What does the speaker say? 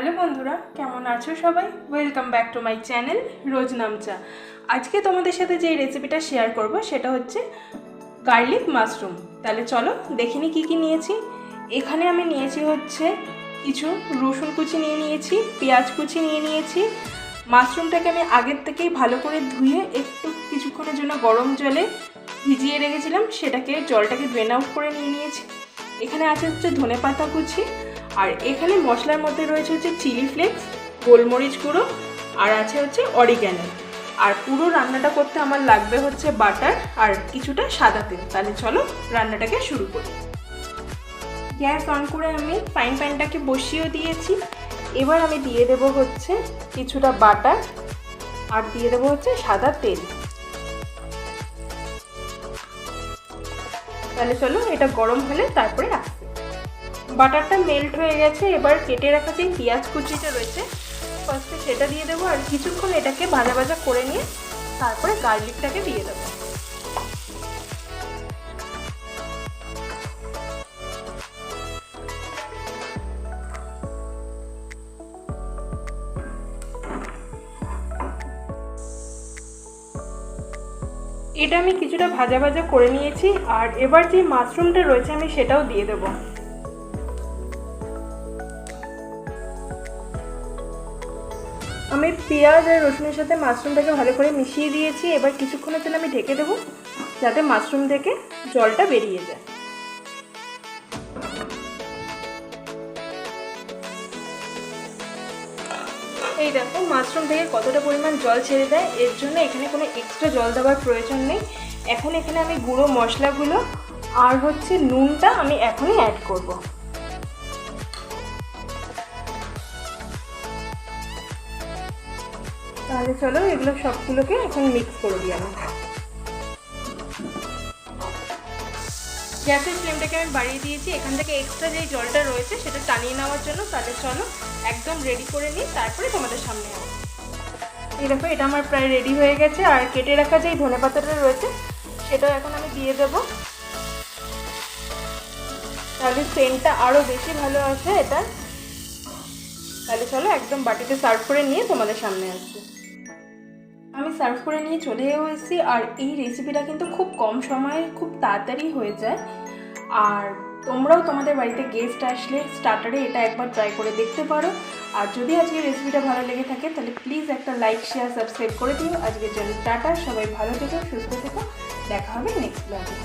Hello বন্ধুরা, কেমন আছো সবাই? Welcome back to my channel Roznamcha. আজকে তোমাদের সাথে যে রেসিপিটা শেয়ার করব, সেটা হচ্ছে গার্লিক মাশরুম তাহলে চলো দেখিনি কি কি নিয়েছি। এখানে আমি নিয়েছি হচ্ছে কিছু রসুন কুচি নিয়ে নিয়েছি, পেঁয়াজ কুচি নিয়ে নিয়েছি। মাশরুমটাকে আমি আগের থেকেই ভালো করে ধুয়ে একটু কিছুক্ষণের জন্য গরম জলে ভিজিয়ে রেখেছিলাম, সেটাকে জলটাকে ড্রেন আউট করে নিয়ে নিয়েছি। এখানে আছে হচ্ছে ধনে পাতা কুচি। আর এখানে মশলার মধ্যে রয়েছে হচ্ছে চিলি ফ্লেক্স, গোলমরিচ গুঁড়ো, আর আছে হচ্ছে অরিগ্যানো। আর পুরো রান্নাটা করতে আমার লাগবে হচ্ছে বাটার আর কিছুটা সাদা তেল। তাহলে চলো রান্নাটাকে শুরু করি। গ্যাস অন করে আমি ফ্রাইং প্যানটাকে বসিয়েও দিয়েছি। এবার আমি দিয়ে দেব হচ্ছে কিছুটা বাটার আর দিয়ে দেবো হচ্ছে সাদা তেল। তাহলে চলো এটা গরম হলে তারপরে আসবে বাটারটা মেল্ট হয়ে গেছে, এবার কেটে রাখা যে পেঁয়াজ কুচিটা রয়েছে ফার্স্টে সেটা দিয়ে দেবো আর কিছুক্ষণ এটাকে ভাজা ভাজা করে নিয়ে তারপরে গার্লিকটাকে দিয়ে দেবো। এটা আমি কিছুটা ভাজা ভাজা করে নিয়েছি, আর এবার যে মাশরুমটা রয়েছে আমি সেটাও দিয়ে দেবো। আমি পেঁয়াজ আর রসুনের সাথে মাশরুমটাকে ভালো করে মিশিয়ে দিয়েছি। এবার কিছুক্ষণের জন্য আমি ঢেকে দেবো, যাতে মাশরুম থেকে জলটা বেরিয়ে যায়। এই দেখো, মাশরুম থেকে কতটা পরিমাণ জল ছেড়ে দেয়, এর জন্য এখানে কোনো এক্সট্রা জল দেওয়ার প্রয়োজন নেই। এখন এখানে আমি গুঁড়ো মশলাগুলো আর হচ্ছে নুনটা আমি এখনই অ্যাড করব। তাহলে চলো এগুলো সবগুলোকে এখন মিক্স করে দিই আমি গ্যাসের ফ্লেমটাকে আমি বাড়িয়ে দিয়েছি। এখান থেকে এক্সট্রা যেই জলটা রয়েছে সেটা টানিয়ে নেওয়ার জন্য তাহলে চলো একদম রেডি করে নিই, তারপরে তোমাদের সামনে আসব। এই দেখো, এটা আমার প্রায় রেডি হয়ে গেছে। আর কেটে রাখা যেই ধনে পাতাটা রয়েছে, সেটাও এখন আমি দিয়ে দেব। তাহলে সেন্টটা আরও বেশি ভালো আসে এটা তাহলে চলো একদম বাটিতে সার্ভ করে নিয়ে তোমাদের সামনে আসব। আমি সার্ভ করে নিয়ে চলেও এসেছি আর এই রেসিপিটা কিন্তু খুব কম সময়ে খুব তাড়াতাড়ি হয়ে যায়। আর তোমরাও তোমাদের বাড়িতে গেস্ট আসলে স্টার্টারে এটা একবার ট্রাই করে দেখতে পারো। আর যদি আজকে রেসিপিটা ভালো লেগে থাকে, তাহলে প্লিজ একটা লাইক শেয়ার সাবস্ক্রাইব করে দিও। আজকের জন্য টাটা, সবাই ভালো থেকো, সুস্থ থেকো। দেখা হবে নেক্সট ব্লগে